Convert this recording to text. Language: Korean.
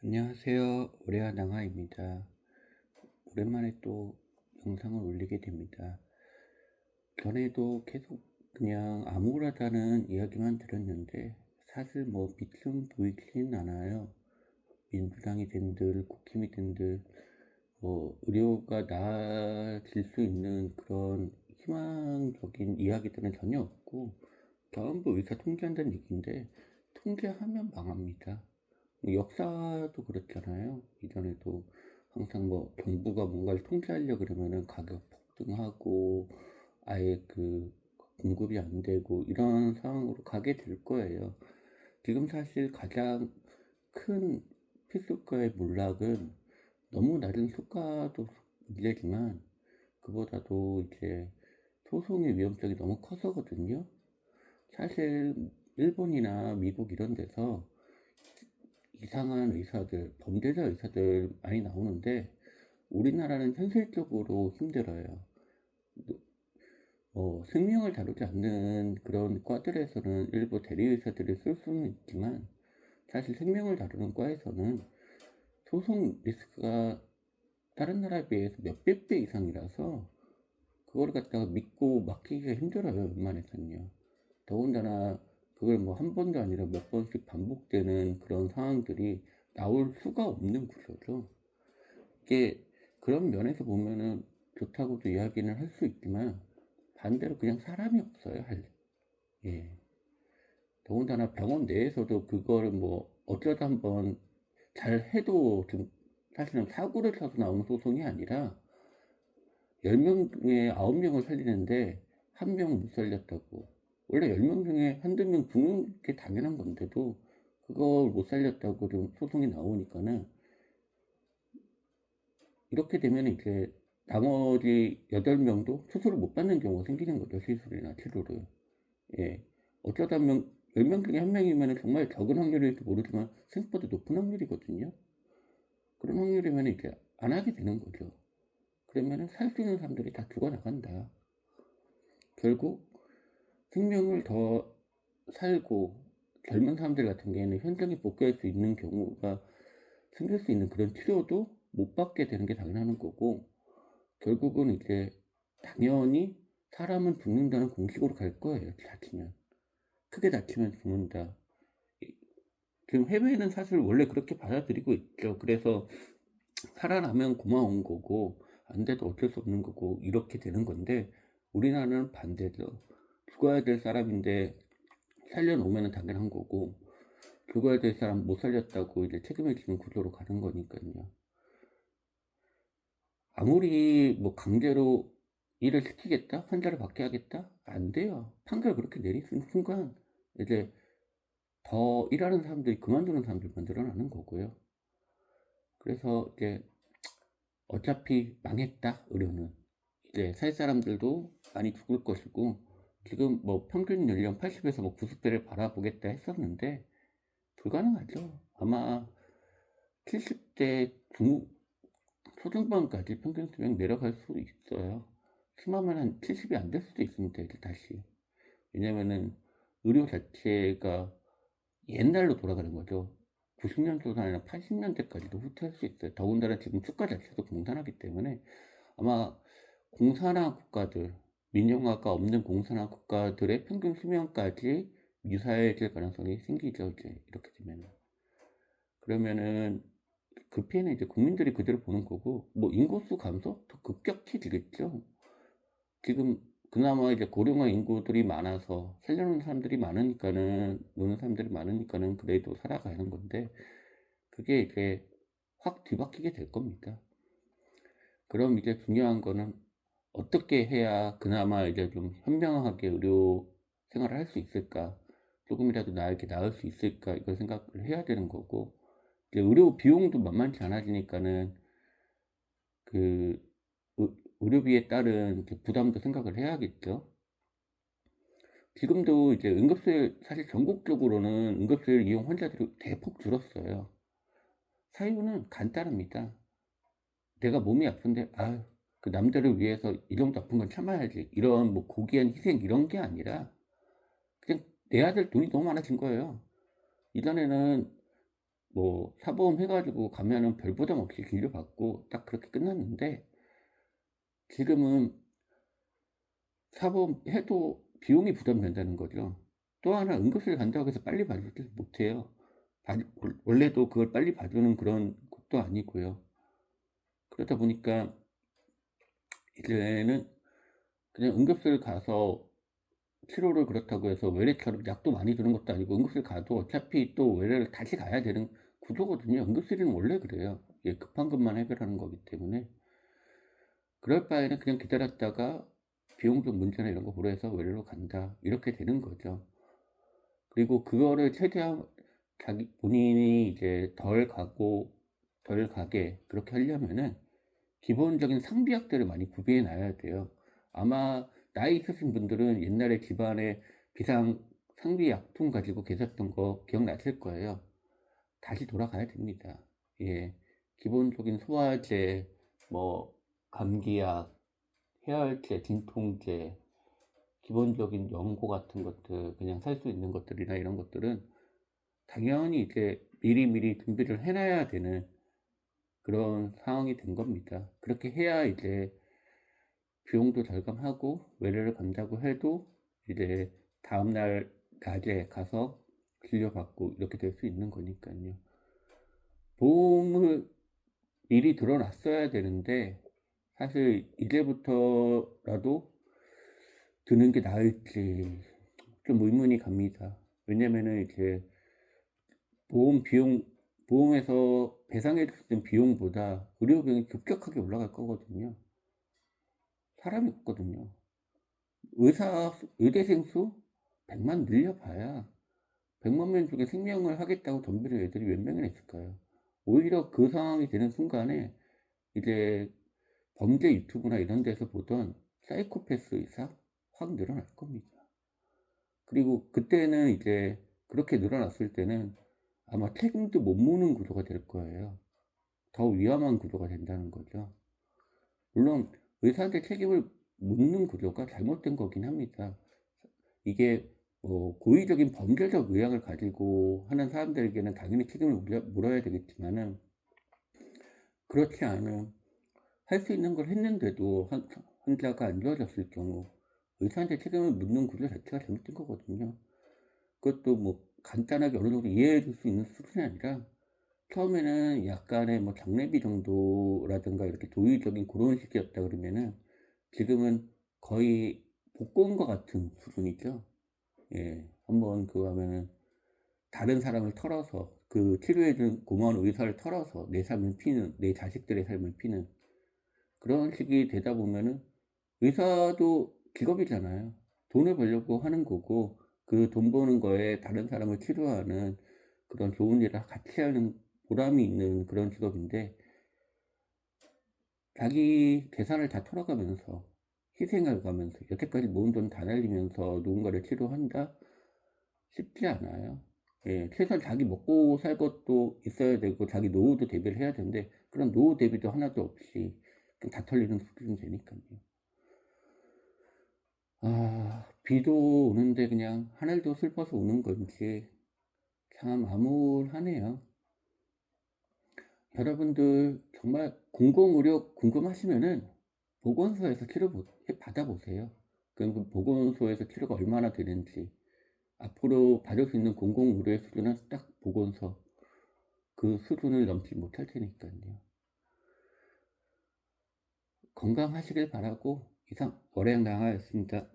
안녕하세요. 오레아낭하입니다. 오랜만에 또 영상을 올리게 됩니다. 전에도 계속 그냥 암울하다는 이야기만 들었는데 사실 뭐 빛은 보이지는 않아요. 민주당이 된들 국힘이 된들 뭐 의료가 나아질 수 있는 그런 희망적인 이야기들은 전혀 없고 전부 의사 통제한다는 얘기인데 통제하면 망합니다. 뭐 역사도 그렇잖아요. 이전에도 항상 뭐 정부가 뭔가를 통제하려 그러면은 가격 폭등하고 아예 그 공급이 안 되고 이런 상황으로 가게 될 거예요. 지금 사실 가장 큰 필수과의 몰락은 너무 낮은 수가도 문제지만 그보다도 이제 소송의 위험성이 너무 커서거든요. 사실 일본이나 미국 이런 데서 이상한 의사들, 범죄자 의사들 많이 나오는데 우리나라는 현실적으로 힘들어요. 어, 생명을 다루지 않는 그런 과들에서는 일부 대리의사들이 쓸 수는 있지만 사실 생명을 다루는 과에서는 소송 리스크가 다른 나라에 비해서 몇백 배 이상이라서 그걸 갖다가 믿고 맡기기가 힘들어요, 웬만해서는요. 더군다나 그걸 뭐 한 번도 아니라 몇 번씩 반복되는 그런 상황들이 나올 수가 없는 구조죠. 이게 그런 면에서 보면은 좋다고도 이야기는 할 수 있지만 반대로 그냥 사람이 없어요, 할. 예. 더군다나 병원 내에서도 그거를 뭐 어쩌다 한번 잘 해도 좀 사실은 사고를 쳐서 나오는 소송이 아니라 10명 중에 9명을 살리는데 한명못 살렸다고 원래 10명 중에 한두 명 죽는 게 당연한 건데도 그걸 못 살렸다고 좀 소송이 나오니까는 이렇게 되면 이제 나머지 8명도 수술을 못 받는 경우가 생기는 거죠. 시술이나 치료를. 예. 어쩌다 면 10명 중에 한 명이면 정말 적은 확률일지 모르지만 생각보다 높은 확률이거든요. 그런 확률이면 이제 안 하게 되는 거죠. 그러면 살수 있는 사람들이 다 죽어나간다. 결국 생명을 더 살고 젊은 사람들 같은 경우에는 현장에 복귀할 수 있는 경우가 생길 수 있는 그런 치료도 못 받게 되는 게 당연한 거고 결국은 이제 당연히 사람은 죽는다는 공식으로 갈 거예요. 다치면 크게 다치면 죽는다. 지금 해외는 사실 원래 그렇게 받아들이고 있죠. 그래서 살아나면 고마운 거고 안 돼도 어쩔 수 없는 거고 이렇게 되는 건데 우리나라는 반대죠. 죽어야 될 사람인데 살려놓으면 당연한 거고 죽어야 될 사람 못 살렸다고 이제 책임을 지는 구조로 가는 거니까요. 아무리 뭐 강제로 일을 시키겠다? 환자를 받게 하겠다? 안 돼요. 판결 그렇게 내리는 순간 이제 더 일하는 사람들이 그만두는 사람들만 늘어나는 거고요. 그래서 이제 어차피 망했다, 의료는. 이제 살 사람들도 많이 죽을 것이고, 지금 뭐 평균 연령 80에서 뭐 90대를 바라보겠다 했었는데 불가능하죠. 아마 70대 중 초중반까지 평균 수명 내려갈 수 있어요. 심하면 한 70이 안 될 수도 있습니다. 이제 다시. 왜냐면은 의료 자체가 옛날로 돌아가는 거죠. 90년도가 아니라 80년대까지도 후퇴할 수 있어요. 더군다나 지금 주가 자체도 공산화기 때문에 아마 공산화 국가들, 민영화가 없는 공산화 국가들의 평균 수명까지 유사해질 가능성이 생기죠. 이제 이렇게 되면 그러면은 그 피해는 이제 국민들이 그대로 보는 거고 뭐 인구수 감소 더 급격해지겠죠. 지금 그나마 이제 고령화 인구들이 많아서 살려는 사람들이 많으니까는 노는 사람들이 많으니까는 그래도 살아가는 건데 그게 이제 확 뒤바뀌게 될 겁니다. 그럼 이제 중요한 거는 어떻게 해야 그나마 이제 좀 현명하게 의료 생활을 할 수 있을까? 조금이라도 나에게 나을 수 있을까? 이걸 생각을 해야 되는 거고, 이제 의료 비용도 만만치 않아지니까는 그 의료비에 따른 부담도 생각을 해야겠죠. 지금도 이제 응급실, 사실 전국적으로는 응급실 이용 환자들이 대폭 줄었어요. 사유는 간단합니다. 내가 몸이 아픈데, 아유, 그 남들을 위해서 이 정도 아픈 건 참아야지. 이런 뭐 고귀한 희생 이런 게 아니라 그냥 내야 될 돈이 너무 많아진 거예요. 이전에는 뭐 사보험 해 가지고 가면은 별 부담 없이 진료받고 딱 그렇게 끝났는데 지금은 사보험 해도 비용이 부담된다는 거죠. 또 하나 응급실 간다고 해서 빨리 봐주질 못해요. 원래도 그걸 빨리 봐주는 그런 곳도 아니고요. 그러다 보니까 이제는 그냥 응급실 가서 치료를 그렇다고 해서 외래처럼 약도 많이 주는 것도 아니고 응급실 가도 어차피 또 외래를 다시 가야 되는 구조거든요. 응급실은 원래 그래요. 예 급한 것만 해결하는 거기 때문에. 그럴 바에는 그냥 기다렸다가 비용적 문제나 이런 거 고려해서 외래로 간다. 이렇게 되는 거죠. 그리고 그거를 최대한 자기 본인이 이제 덜 가고 덜 가게 그렇게 하려면은 기본적인 상비약들을 많이 구비해 놔야 돼요. 아마 나이 있으신 분들은 옛날에 집안에 비상 상비 약품 가지고 계셨던 거 기억나실 거예요. 다시 돌아가야 됩니다. 예. 기본적인 소화제, 뭐 감기약, 해열제, 진통제, 기본적인 연고 같은 것들 그냥 살 수 있는 것들이나 이런 것들은 당연히 이제 미리미리 준비를 해 놔야 되는 그런 상황이 된 겁니다. 그렇게 해야 이제 비용도 절감하고 외래를 간다고 해도 이제 다음날 낮에 가서 진료받고 이렇게 될 수 있는 거니깐요. 보험을 미리 들어 놨어야 되는데 사실 이제부터라도 드는 게 나을지 좀 의문이 갑니다. 왜냐면은 이제 보험 비용 보험에서 배상해 줬던 비용보다 의료 비용이 급격하게 올라갈 거거든요. 사람이 없거든요. 의사 수 의대생 수 100만 늘려 봐야 100만 명 중에 생명을 하겠다고 덤비는 애들이 몇 명이나 있을까요? 오히려 그 상황이 되는 순간에 이제 범죄 유튜브나 이런 데서 보던 사이코패스 의사 확 늘어날 겁니다. 그리고 그때는 이제 그렇게 늘어났을 때는 아마 책임도 못 묻는 구조가 될 거예요. 더 위험한 구조가 된다는 거죠. 물론 의사한테 책임을 묻는 구조가 잘못된 거긴 합니다. 이게 뭐 고의적인 범죄적 의향을 가지고 하는 사람들에게는 당연히 책임을 물어, 물어야 되겠지만은 그렇지 않은 할 수 있는 걸 했는데도 환, 환자가 안 좋아졌을 경우 의사한테 책임을 묻는 구조 자체가 잘못된 거거든요. 그것도 뭐 간단하게 어느 정도 이해해 줄 수 있는 수준이 아니라 처음에는 약간의 뭐 장례비 정도라든가 이렇게 도의적인 그런 식이었다 그러면은 지금은 거의 복권과 같은 수준이죠. 예, 한번 그거 하면은 다른 사람을 털어서 그 치료해준 고마운 의사를 털어서 내 삶을 피는 내 자식들의 삶을 피는 그런 식이 되다 보면은 의사도 직업이잖아요. 돈을 벌려고 하는 거고 그 돈 버는 거에 다른 사람을 치료하는 그런 좋은 일을 같이 하는 보람이 있는 그런 직업인데 자기 재산을 다 털어가면서 희생을 가면서 여태까지 모은 돈 다 날리면서 누군가를 치료한다? 쉽지 않아요. 예, 최소한 자기 먹고 살 것도 있어야 되고 자기 노후도 대비를 해야 되는데 그런 노후 대비도 하나도 없이 다 털리는 수준이 되니까요. 아, 비도 오는데 그냥 하늘도 슬퍼서 우는 건지 참 암울하네요. 여러분들 정말 공공의료 궁금하시면은 보건소에서 치료 보- 받아보세요. 그럼 그 보건소에서 치료가 얼마나 되는지 앞으로 받을 수 있는 공공의료의 수준은 딱 보건소 그 수준을 넘지 못할 테니까요. 건강하시길 바라고 이상 월양당하였습니다.